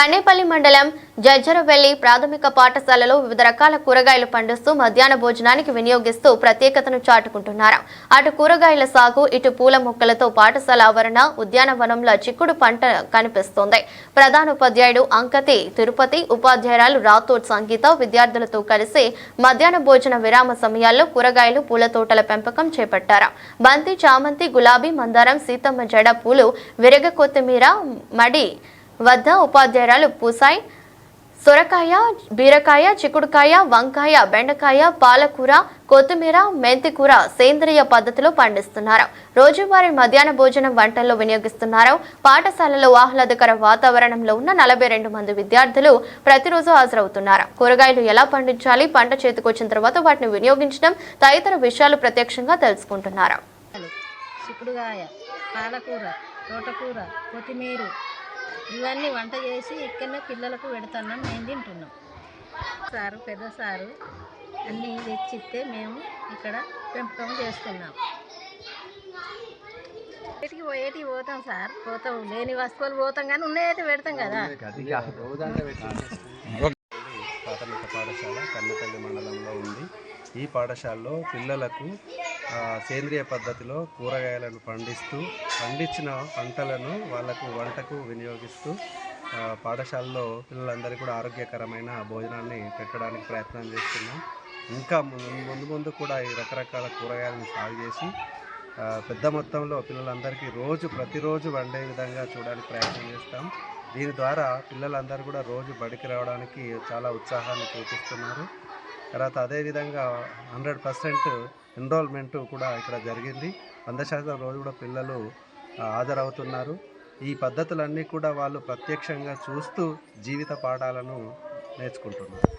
కన్నేపల్లి మండలం జజ్జరవెల్లి ప్రాథమిక పాఠశాలలో వివిధ రకాల కూరగాయలు పండిస్తూ మధ్యాహ్న భోజనానికి వినియోగిస్తూ ప్రత్యేకతను చాటుకుంటున్నారు. అటు కూరగాయల సాగు ఇటు పూల మొక్కలతో పాఠశాల ఆవరణ ఉద్యానవనంలో చిక్కుడు పంట కనిపిస్తోంది. ప్రధాన ఉపాధ్యాయుడు అంకతి తిరుపతి ఉపాధ్యాయురాలు రాథోడ్ సంగీత విద్యార్థులతో కలిసి మధ్యాహ్న భోజన విరామ సమయాల్లో కూరగాయలు పూల తోటల పెంపకం చేపట్టారు. బంతి చామంతి గులాబీ మందారం సీతమ్మ జడ పూలు విరగ కొత్తిమీర మడి వద్ద ఉపాధ్యాయురాలు పూసాయి. సొరకాయ బీరకాయ చిక్కుడుకాయ వంకాయ బెండకాయ పాలకూర కొత్తిమీర మెంతికూర సేంద్రియ పద్ధతిలో పండిస్తున్నారు. రోజువారీ మధ్యాహ్న భోజనం వంటల్లో వినియోగిస్తున్నారు. పాఠశాలలో ఆహ్లాదకర వాతావరణంలో ఉన్న నలభై రెండు మంది విద్యార్థులు ప్రతిరోజు హాజరవుతున్నారు. కూరగాయలు ఎలా పండించాలి పంట చేతికొచ్చిన తర్వాత వాటిని వినియోగించడం తదితర విషయాలు ప్రత్యక్షంగా తెలుసుకుంటున్నారు. పాలకూర తోటకూర కొత్తిమీర ఇవన్నీ వంట చేసి ఇక్కడనే పిల్లలకు పెడుతున్నాం మేము తింటున్నాం. సారు పెద్ద సారు అన్నీ తెచ్చిస్తే మేము ఇక్కడ పెంపకం చేస్తున్నాం. బయటికి పోయేటివి పోతాం సార్? పోతాం లేని వస్తువులు పోతాం కానీ ఉన్నాయైతే పెడతాం కదా. ప్రాథమిక పాఠశాల కన్నపల్లి మండలంలో ఉంది. ఈ పాఠశాలలో పిల్లలకు సేంద్రియ పద్ధతిలో కూరగాయలను పండిస్తూ పండించిన పంటలను వాళ్ళకు వంటకు వినియోగిస్తూ పాఠశాలలో పిల్లలందరికీ కూడా ఆరోగ్యకరమైన భోజనాన్ని పెట్టడానికి ప్రయత్నం చేస్తున్నాం. ఇంకా ముందు ముందు ముందు కూడా ఈ రకరకాల కూరగాయలను సాగు చేసి పెద్ద మొత్తంలో పిల్లలందరికీ రోజు ప్రతిరోజు వండే విధంగా చూడడానికి ప్రయత్నం చేస్తాం. దీని ద్వారా పిల్లలందరూ కూడా రోజు బడికి రావడానికి చాలా ఉత్సాహాన్ని చూపిస్తున్నారు. తర్వాత అదేవిధంగా హండ్రెడ్ పర్సెంట్ ఎన్రోల్మెంట్ కూడా ఇక్కడ జరిగింది. వంద శాతం రోజు కూడా పిల్లలు హాజరవుతున్నారు. ఈ పద్ధతులన్నీ కూడా వాళ్ళు ప్రత్యక్షంగా చూస్తూ జీవిత పాఠాలను నేర్చుకుంటున్నారు.